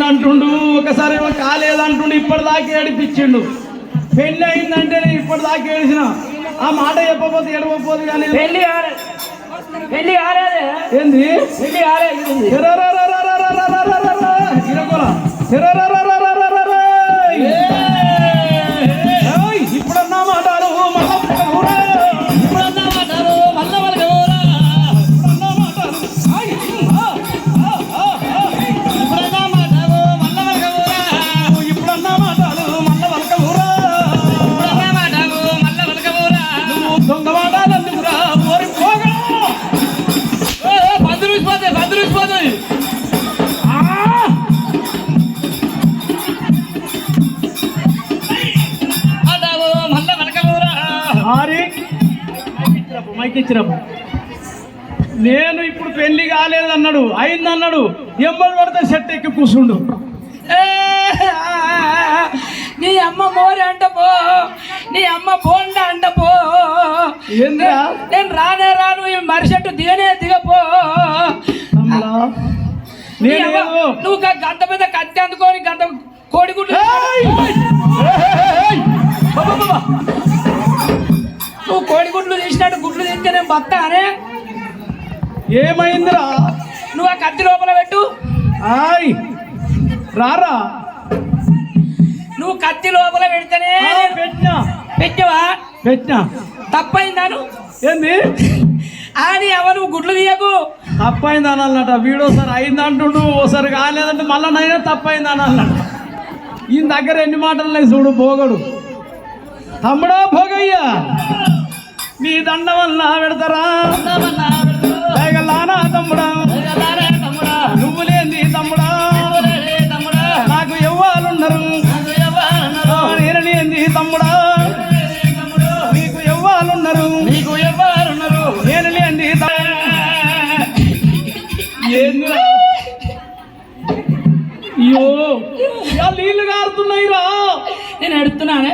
అయిందంటుండు ఒకసారి ఏమో కాలేదంటుండు ఇప్పటిదాకా ఏడిపించిండు. పెళ్ళి అయిందంటే నేను ఇప్పటిదాకా ఏడిచిన ఆ మాట చెప్పకపోతే ఎడవపోదు కానీ పెళ్ళి పెళ్ళి కాలేదే ఏంది? పెళ్ళి కాలేదు ఇచ్చినప్పుడు నేను ఇప్పుడు పెళ్ళి కాలేదన్నాడు అయిందన్నాడు ఎంబడి పడితే షర్ట్ ఎక్కి కూర్చుండు. నీ అమ్మ మోరి అంట పో నీ అమ్మ బోండ అంట పో. నేను రానే రాను ఈ మరిషట్టు దిగనే దిగపో నువ్వు గంట మీద కత్తి అందుకొని గంట కోడిగుడ్లు నువ్వు కోడిగుడ్లు తీసినట్టు గుడ్లు తింటే నేను బత్తా అనే ఏమైందిరా? నువ్వు ఆ కత్తి లోపల పెట్టు. ఆయ్! రారా? నువ్వు కత్తి లోపల పెడితేనే పెట్టినా. పెట్టవా? పెట్టినా. తప్పైందాను ఏంది? అని ఎవరు? గుడ్లు తీయకు. తప్పైంది అనాలన్నట. వీడోసారి అయింది అంటుండు ఓసారి కాలేదంటే మళ్ళా నైనా తప్పైంది అనాలన్నట. ఈయన దగ్గర ఎన్ని మాటలు ఉన్నాయి చూడు భోగడు తమ్ముడా భోగయ్య నీ దండ వల్ల పెడతారా? తమ్ముడా. నువ్వు లేని తమ్ముడా. నాకు ఎవ్వాలున్నారు. నేను లేని తమ్ముడా. నీకు ఎవ్వాలున్నారు. నీకు నేను లేని అయ్యో నీళ్ళు కారుతున్నాయి రా నేను ఎడుతున్నానే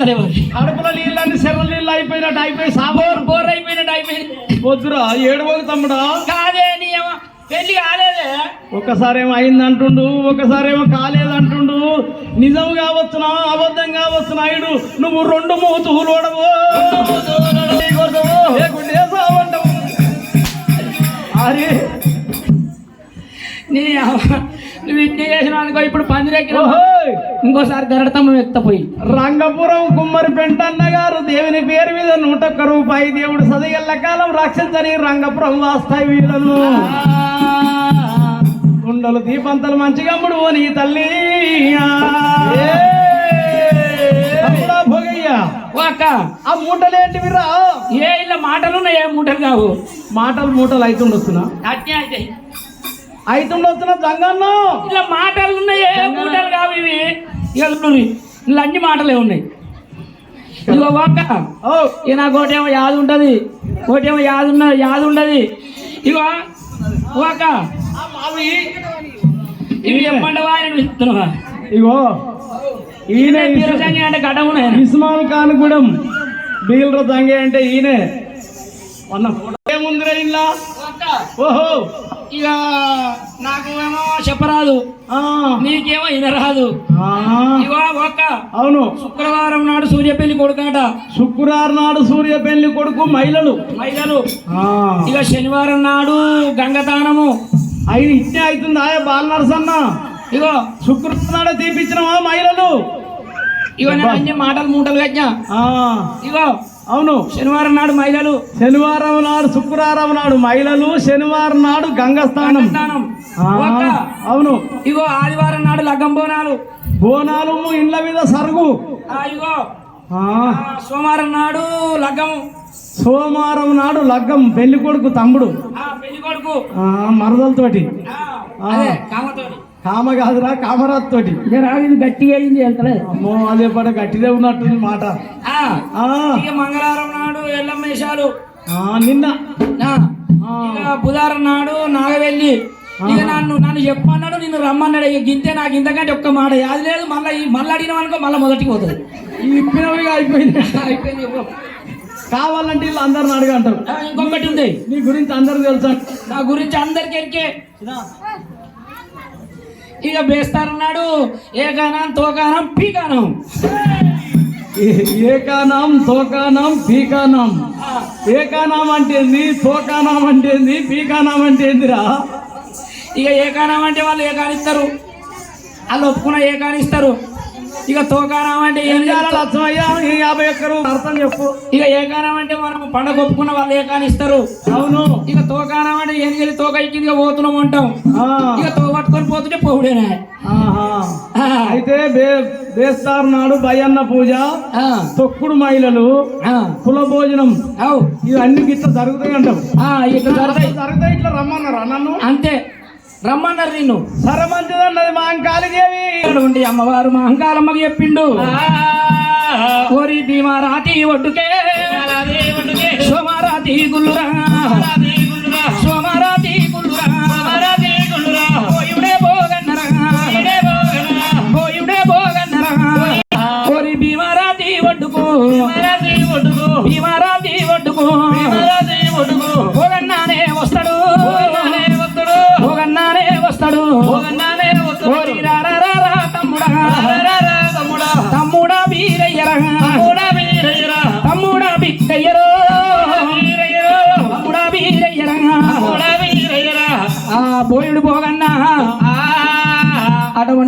చెప్తారేమో అడపలో నీళ్ళని సెల్ల నీళ్ళు అయిపోయినట్టు అయిపోయి సాబోర్ బోర్ అయిపోయినట్టు అయిపోయింది. వద్దురా ఏడవకు తమ్ముడా. కాదే నీ పెళ్ళి కాలేదే. ఒకసారేమో అయింది అంటుండు ఒకసారేమో కాలేదు అంటుండు నిజం కావచ్చునా అబద్ధం కావచ్చునా ఇడు. నువ్వు రెండు మూతు లోడవు అరే నీ నువ్వు ఇన్ని చేసిన అనుకో ఇప్పుడు పందిరెక్కిన ఇంకోసారి గరడతమ్మ ఎత్తపోయి రంగపురం కుమ్మరి పెంటన్న గారు దేవుని పేరు మీద నూట ఒక్క రూపాయి దేవుడు సదిగల్ల కాలం రక్షించని రంగపురం వాస్తాయి వీళ్ళను. కుండలు దీపంతలు మంచిగా ముడు నీ తల్లి అక్క. ఆ మూటలేంటివిరా ఏ ఇలా మాటలు ఉన్నాయి ఏ మూటలు కావు. మాటలు మూటలు అట్నే అయితే అయితుండొస్తున్నా జంగన్ను. ఇలా మాటలు ఉన్నాయి మూటలు కావు ఇవి. ఇలా అన్ని మాటలే ఉన్నాయి. ఇదిగో ఒక్క ఇక నాకు ఒకటేమో యాది ఉంటుంది. ఒకటేమో యాది ఉన్న యాది ఉండదు ఇగో ఒక్క ఇవి చెప్పండవా అని పిలుస్తున్నావా ఇగో ఈయన బీరసంగి అంటే ఉన్నాయి? ఇస్మాల్ ఖాన్ గూడెం బీల్ర తంగే అంటే ఈయనే. మొన్న ఫోటో ఏముందిరా ఇలా ఓహో. ఇక నాకేమో చెప్పరాదు. నీకేమో వినరాదు. ఒక్క అవును. శుక్రవారం నాడు సూర్య పెళ్ళి కొడుకాట. శుక్రవారం నాడు సూర్య పెళ్ళి కొడుకు మహిళలు. మహిళలు. ఇక శనివారం నాడు గంగదానము అవుతుంది ఆయా బాల నరసన్న? ఇగో. శుక్రవారం నాడు తీపించిన మహిళలు? ఇవన్నీ మాటలు మూటలు కట్టినా. ఇగో. అవును శనివారం నాడు మహిళలు. శనివారం నాడు శుక్రవారం నాడు మహిళలు శనివారం నాడు గంగస్థానం అవును. ఇగో ఆదివారం నాడు లగ్గం బోనాలు. బోనాలు ఇండ్ల మీద సరుగు. ఇగో. సోమవారం నాడు లగ్గం. సోమవారం నాడు లగ్గం పెళ్ళి కొడుకు తమ్ముడు. పెళ్ళి కొడుకు. మరదలతోటి. కామ కాదురా కామరాజ్ తోటి ఇది గట్టిగా అయింది వెళ్తలేదు అమ్మో అదే పడ గట్టిదే ఉన్నట్టుంది మాట. మంగళవారం నాడు ఎల్లమ్మేశాలు నిన్న. బుధవారం నాడు నాగవెల్లి. ఇక నన్ను నన్ను చెప్పన్నాడు నిన్ను రమ్మన్నాడు. ఇక గింతే నాకు ఇంతకంటే ఒక్క మాట. యాది లేదు మళ్ళీ మళ్ళీ అడిగినాం అనుకో మళ్ళీ మొదటికి పోతుంది. ఇప్పినవిగా అయిపోయింది. అయిపోయింది. కావాలంటే వీళ్ళు అందరిని అడగంటారు. ఇంకొకటి ఉంది. నీ గురించి అందరికి తెలుసా? నా గురించి అందరికి ఎరికే. ఇక బేస్తారన్నాడు ఏకానం తోకానం పీకానం ఏకానాం తోకానాం పీకానాం ఏకానాం అంటే ఏంది? తోకానాం అంటే ఏంది? పీకానాం అంటే ఏందిరా? ఇక ఏకానం అంటే వాళ్ళు ఏకానిస్తారు వాళ్ళు ఒప్పుకున్న ఏకానిస్తారు ఇక తోకానం అంటే ఏం చేయాలి యాభై ఒక్కరు అర్థం చెప్పు. ఇక ఏకానం అంటే మనం పండగ ఒప్పుకున్న వాళ్ళు ఏకానిస్తారు అవును. ఇక తోకానం అంటే ఏం చేయాలి? తోక ఇచ్చిందిగా పోతున్నాం అంటాం. ఆ, ఇక తో పట్టుకొని పోతుంటే పోవుడేనా అయితే బేస్తారు నాడు భయన్న పూజ ఆ, తొక్కుడు మహిళలు ఆ, కుల భోజనం. ఇవన్నీ గిట్ల జరుగుతాయి అంటావు. ఆ, ఇట్లా జరుగుతాయి. జరుగుతాయి ఇట్లా రమ్మన్నారా నన్ను అంతే. రమ్మన్నారు నిన్ను సరే మంచిదన్నది మా ఇక్కడ ఉండి అమ్మవారు మా అంకాలమ్మకి చెప్పిండు ఓరి భీమారాతి ఒడ్డుకే. సోమారాతి గుల్లురా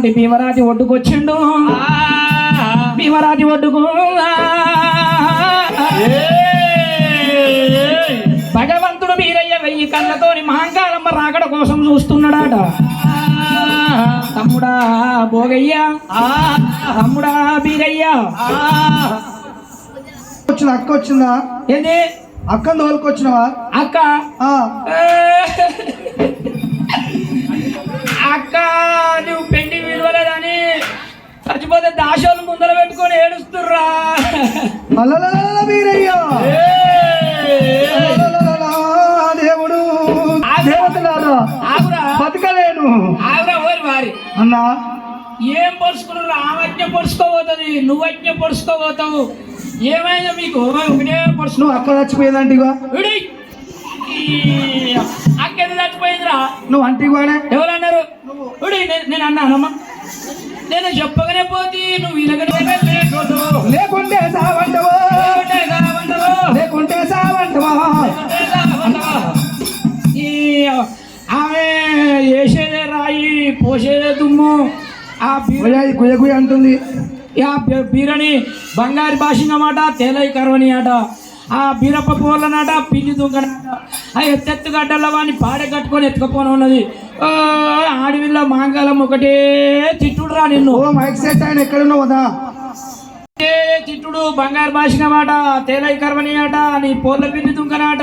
అటువంటి భీమరాజు ఒడ్డుకొచ్చిండు. భీమరాజు ఒడ్డుకు. భగవంతుడు వీరయ్య వెయ్యి కళ్ళతోని మహంకారమ్మ రాకడ కోసం చూస్తున్నాడట. తమ్ముడా భోగయ్య. తమ్ముడా బీరయ్య. వచ్చిన అక్క వచ్చిందా ఏంది? అక్కని తోలుకొచ్చినవా? అక్క? అక్క నువ్వు పెండి విలువలేదని చచ్చిపోతే దాశోలు ముందర పెట్టుకొని ఏడుస్తుర్రా. అలలలలల దేవుడు. దేవతలారా బతకలేను. ఆగురా ఓరి వారి. అన్నా. ఏం పొడుచుకున్నారు ఆవజ్ఞ పొడుచుకోబోతుంది. నువ్వజ్ఞ పొడుచుకోబోతావు. ఏమైందా మీకు? ఒకటే పొడుచుకో. నువ్వు అక్క చచ్చిపోయేదంటివా? విడి అక్కెందుకు చచ్చిపోయిందిరా? నువ్వు అంటివానే ఎవరు అన్నారు విడి నేను నేను అన్నానమ్మా. నేను చెప్పగానే పోతి నువ్వు ఇలాగనే లేకుంటే సావంటవా? లేకుంటే సావంటవా? ఆమె వేసేదే రాయి పోసేదే దుమ్ము. ఆ గుయ్య గుయ్య అంటుంది. ఆ బీరని బంగారు భాషింగమాట తేలై కరవని ఆట. ఆ బీరప్ప పూలనాట పిల్లి దుంకనాట ఆ ఎత్తెత్తు గడ్డల వాడిని పాడే కట్టుకొని ఎత్తుకపోని ఉన్నది. ఆడవిల్ల మాంగళం ఒకటే తిట్టుడురా నిన్ను. ఓ మైక్ సెట్ ఆయన ఎక్కడున్నావు ఏ చిట్టుడు బంగారు భాషిక మాట తేలై కర్మని ఆట నీ పోర్ల పిండి దుంకనాట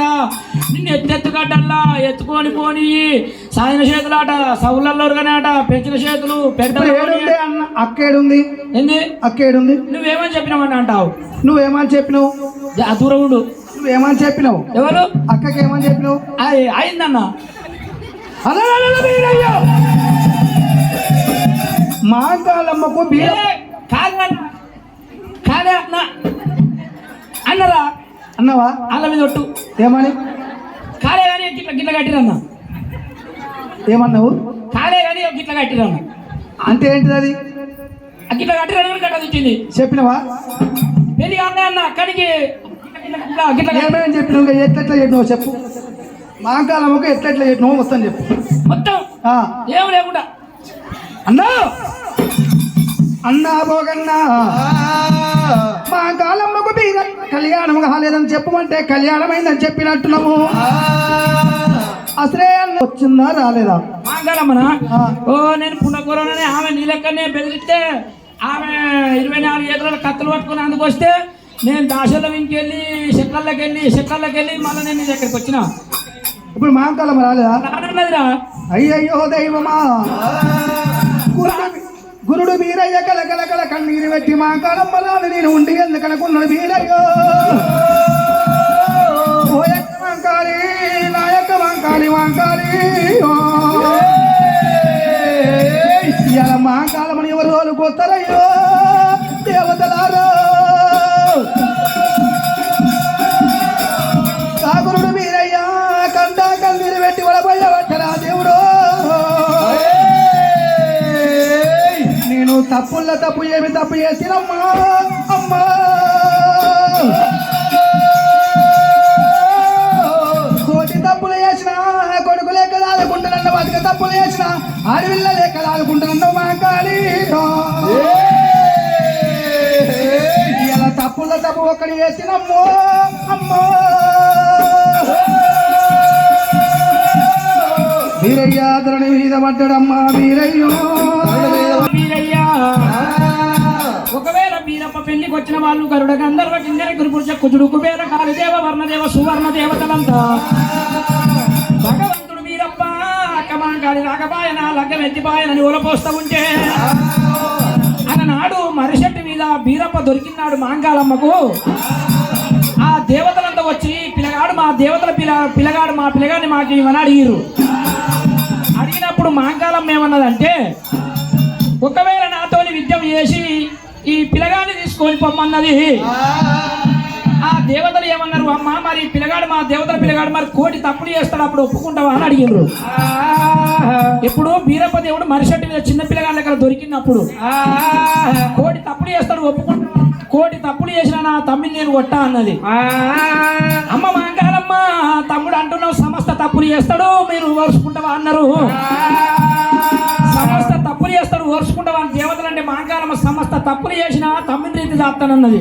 నిన్ను ఎత్తెత్తు గడ్డల్లా ఎత్తుకొని పోని. సాయన చేతులాట సౌలల్లో ఆట పెంచిన చేతులు పెద్ద ఏడుంది అన్న? అక్క ఏడుంది? ఏంది? అక్క ఏడుంది? నువ్వేమని చెప్పినావని అంటావు? నువ్వేమని చెప్పినావు? ఆ దూరం ఉండు. నువ్వేమని చెప్పినావు? ఎవరు? అక్కకి ఏమని చెప్పినావు అయ్- అయిందన్న. మాంకాలమ్మకు కాదు అన్న. అన్నరా? అన్నవా? అల్ల మీద ఒట్టు. ఏమని? కాలే కానీ గిట్ల గిట్ల కట్టిరన్న. ఏమన్నావు? కాలే కానీ గిట్ల కట్టిరన్న. అంటే ఏంటిది అది? గిట్ల కట్టిరని కట్ట తెచ్చింది చెప్పినవా? పెళ్ళి అన్న అన్న అక్కడికి ఏమేమి చెప్పినావు ఎట్లెట్లా చెప్పినావు చెప్పు. మాంకాలమ్మకు ఎట్లెట్లా చెప్పినావు? మొత్తం చెప్పు. మొత్తం? ఏం లేకుండా? అన్నా! అన్నా పోగన్నా మాంకాలమ్మకు బీర కళ్యాణం కాలేదని చెప్పమంటే కళ్యాణం అయిందని చెప్పినట్టున్నాము. అసలే వచ్చిందా రాలేదా? మాంగళమ్మన ఆ. ఓ నేను పునఃకూరని ఆమె నీ లెక్కనే బెదిరిస్తే ఆమె ఇరవై నాలుగు ఏళ్ళ కత్తులు పట్టుకుని అందుకు వస్తే నేను దాశలో ఇంకెళ్ళి షట్లకి వెళ్ళి వెళ్ళి మళ్ళీ నేను దగ్గరికి వచ్చిన. ఇప్పుడు మా కాలం రాలేదా రానన్నదిరా అయ్యయ్యో దైవమా. గురుడు మీరయ్య కల కల కల కన్నీరు పెట్టి మా కాలం రాదు నేను ఉండి ఎందుకనుకున్నాడు మీరయ్యో. ఓ యొక్క వంకాలి నా యొక్క వంకాలి వంకాలి ఇలా మా కాలం ఎవరు వాళ్ళు కొత్తరయ్యో తప్పుల తప్పు ఏమి తప్పు చేసినమ్మా అమ్మా కోటి తప్పులు చేసిన కొడుకు లేక దాదుకుంటున్న బతిక తప్పులు చేసిన అడవిల్ల లేక దాదుకుంటున్న మా కాళీ ఇలా తప్పుల తప్పు ఒక్కడి చేసినమ్మో అమ్మో వీరయ్యాదరణ మీద పడ్డడమ్మా వీరయ్యో వీరయ్యా ఒకవేళ బీరప్ప పెళ్ళికి వచ్చిన వాళ్ళు గరుడ గంధర్వ కిందర గురుపురుష కుజుడు కుబేర కాళిదేవ వర్ణదేవ సువర్ణ దేవతలంతా. భగవంతుడు వీరప్ప అక్కమాంకాలి రాకపాయన లగ్గం ఎత్తిపాయనని ఊలపోస్తూ ఉంటే అన్ననాడు మరిషెట్టి మీద బీరప్ప దొరికినాడు మాంకాలమ్మకు ఆ. దేవతలంతా వచ్చి పిల్లగాడు మా దేవతల పిల్ల పిల్లగాడు మా పిల్లగాడిని మాకు ఇవని అడిగిరు అడిగినప్పుడు మాంకాలమ్మ ఏమన్నదంటే ఒకవేళ నాతోని విద్యం చేసి ఈ పిల్లగాడిని తీసుకొని పొమ్మన్నది. ఆ. దేవతలు ఏమన్నారు? అమ్మ మరి పిల్లగాడు మా దేవతల పిల్లగాడు మరి కోటి తప్పులు చేస్తాడు అప్పుడు ఒప్పుకుంటావా అని అడిగిండ్రు. ఇప్పుడు బీరప్ప దేవుడు మరిషట్టి మీద చిన్న పిల్లగాడి దగ్గర దొరికినప్పుడు కోటి తప్పులు చేస్తాడు ఒప్పుకుంటా. కోటి తప్పులు చేసిన నా తమ్మిని నేను కొట్టా అన్నది. అమ్మ మాంగాలమ్మ తమ్ముడు అంటున్నావు సమస్త తప్పులు చేస్తాడు మీరు ఓర్చుకుంటావా అన్నారు. తప్పులు చేస్తాడు ఓర్చుకుంటావా అని దేవతలు అంటే మాంగాలమ్మ సమస్త తప్పులు చేసిన తమ్మిని రీతి దాస్తానన్నది.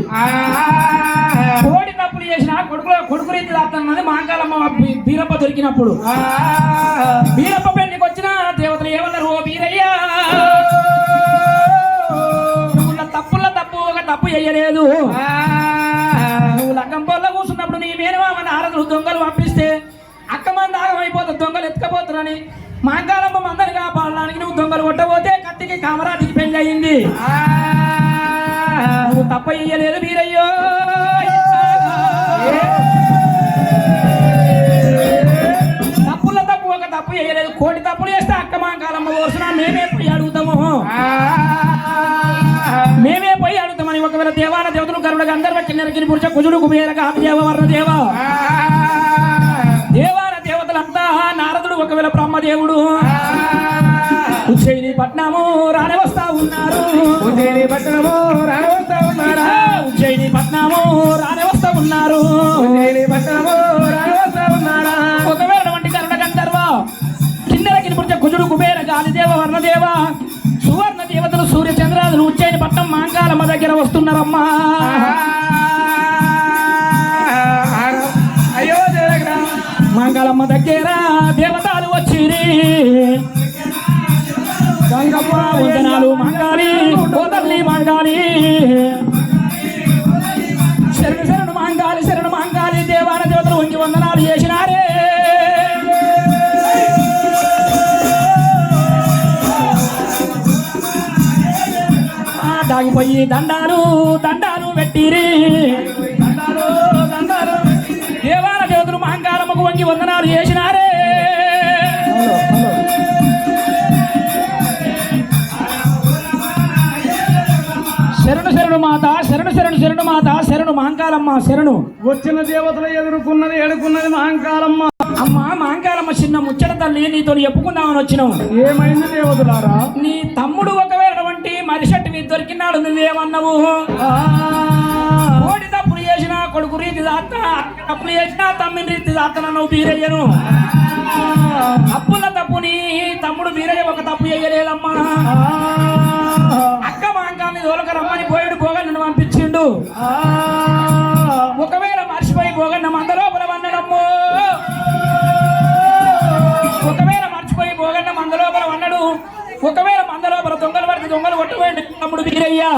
కోడి తప్పులు చేసిన కొడుకు కొడుకు రీతి దాస్తానన్నది మాంగాలమ్మ బీ- బీరప్ప దొరికినప్పుడు. బీరప్ప పెళ్ళికి వచ్చిన దేవతలు ఏమన్నారు ఓ బీరయ్యా తప్పుల తప్పు ఒక తప్పు చేయలేదు. నువ్వు లగ్గం పొల్ల కూర్చున్నప్పుడు నీ మేనమామ నారదులు దొంగలు పంపిస్తే అక్క మంది ఆగమైపోతుంది దొంగలు ఎత్తుకపోతారని మాంగాలమ్మ మందరి కాపాడడానికి నువ్వు దొంగలు కొట్టబోతే కత్తికి కామరాటికి పెళ్ళి అయింది. నువ్వు తప్ప చెయ్యలేదు వీరయ్యో. తప్పుల తప్పు ఒక తప్పు చేయలేదు. కోటి తప్పులు చేస్తే అక్క వరుసన మేమే పోయి అడుగుతాము. మేమే పోయి అడుగుతామని ఒకవేళ దేవాన దేవతలు గరుడ గంధర్వ కిన్నెరగిరి పురుష కుజుడు కుబేర కామదేవ వర్ణ దేవ. దేవాన దేవతలంతా నారదుడు ఒకవేళ బ్రహ్మదేవుడు. ఉజ్జయిని పట్నము రాని వస్తా ఉన్నారు. ఉజ్జయిని పట్టణము రావస్తా ఉన్నారా? ఉజ్జయిని పట్నము రాని వస్తా ఉన్నారు. ఉజ్జయిని పట్టణము రావస్తా ఉన్నారా? ఒకవేళ వంటి గరుడ గంధర్వ కిన్నెరగిరి పురుష కుజుడు కుబేర గాలిదేవ వర్ణదేవ సువర్ణ దేవతలు సూర్య చంద్రాదులు ఉజ్జయిని పట్నం మాంకాలమ్మ దగ్గర వస్తున్నారమ్మా. అయ్యో మంగళమ్మ దగ్గర దేవతలు వచ్చిరి. గంగమ్మ వందనాలు మంగాలి కోతల్లి మంగాలి. శరణు శరణు మంగాలి శరణు మంగాలి. దేవాన దేవతలు వంగి వందనాలు చేసినారే. ఆ దాగిపోయి దండాలు దండాలు పెట్టిరి. దేవాల దేవతలు మహంకారమ్మకు వంగి వందనాలు చేసినారే. శరణు శరణు మాత శరణు శరణు శరణు మాత శరణు మహంకాలమ్మ శరణు. వచ్చిన దేవతలు ఎదుర్కొన్నది ఎడుకున్నది మహంకాలమ్మ అమ్మ మహంకాలమ్మ చిన్న ముచ్చట తల్లి నీతో చెప్పుకుందామని వచ్చినావు ఏమైంది దేవతలారా? నీ తమ్ముడు ఒకవేళ వంటి మరిషట్టి మీద దొరికినాడు నువ్వేమన్నావు? కోడి తప్పులు చేసిన కొడుకు రీతి దాత తప్పులు చేసిన తమ్మిని రీతి దాతనన్నావు బీరయ్యను. తప్పుల తప్పుని తమ్ముడు బీరయ్య ఒక తప్పు చేయలేదమ్మా. అక్క మాంకాన్ని దోలక రమ్మని పోయాడు భోగన్నను పంపించిండు. ఒకవేళ మర్చిపోయి భోగన్న మంద లోపల వన్నడమ్మో. ఒకవేళ మర్చిపోయి భోగన్న మంద లోపల వన్నడు. ఒకవేళ మంద లోపల దొంగలు పడితే దొంగలు కొట్టబోయండి తమ్ముడు బీరయ్యా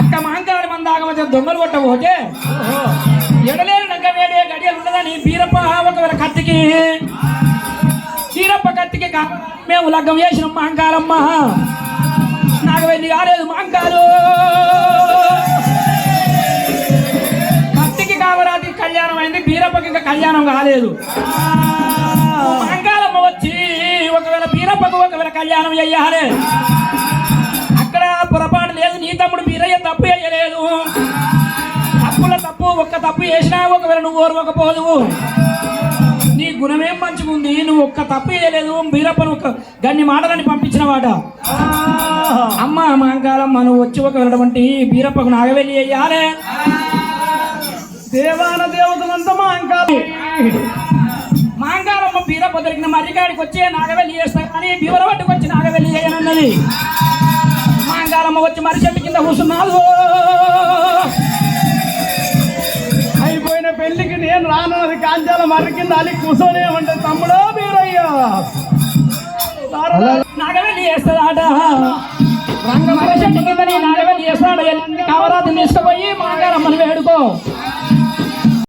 అక్క మాంకాడి మంద ఆగమని దొంగలు కొట్టబోతే ఎడలేరు నగ్గ వేడే గడియలు ఉన్నదని బీరప్ప ఒకవేళ కత్తికి బీరప్ప కత్తికి కా- మేము లగ్గం చేసినాం మాంకాలమ్మ. అవన్నీ వెళ్ళి కాలేదు మాంకాలు భక్తికి కామరాజు కళ్యాణం అయింది బీరప్పకి ఇంకా కళ్యాణం కాలేదు. మాంకాలమ్మ వచ్చి ఒకవేళ బీరప్పకు ఒకవేళ కళ్యాణం చెయ్యాలి లేదు నీ తమ్ముడు బీరయ్య తప్పు చేయలేదు. తప్పుల తప్పు ఒక్క తప్పు చేసినా ఒకవేళ నువ్వు ఓర్వకపోదువు నీ గుణమేం మంచిగుంది? నువ్వు ఒక్క తప్పు చేయలేదు బీరప్పను ఒక్క గన్ని మాటలని పంపించిన వాట అమ్మ మాంకాలమ్మ నువ్వు వచ్చి ఒకవేళటువంటి బీరప్పకు నాగవెల్లి అయ్యాలే దేవాన దేవతలంతా మా అంకాలు మాంకాలమ్మ బీరప్ప దొరికిన మర్రికాడికి వచ్చే నాగవెల్లి చేస్తా కానీ బీవరవట్టుకు వచ్చి నాగవెల్లి చేయనన్నది. మాంకాలమ్మ వచ్చి మర్రి చెట్టు కింద కూర్చున్నాడు అయిపోయిన పెళ్ళికి నేను రానది కాంచాల మర్రి కింద అలి కూర్చొని ఉంటే తమ్ముడో మీరయ్యా నాగవెల్లి చేస్తాడట రంగ మర్రి చెట్టు కింద నీ నాగవెల్లి చేస్తాడు కావరాదు తీసుకుపోయి మాగారమ్మని వేడుకో.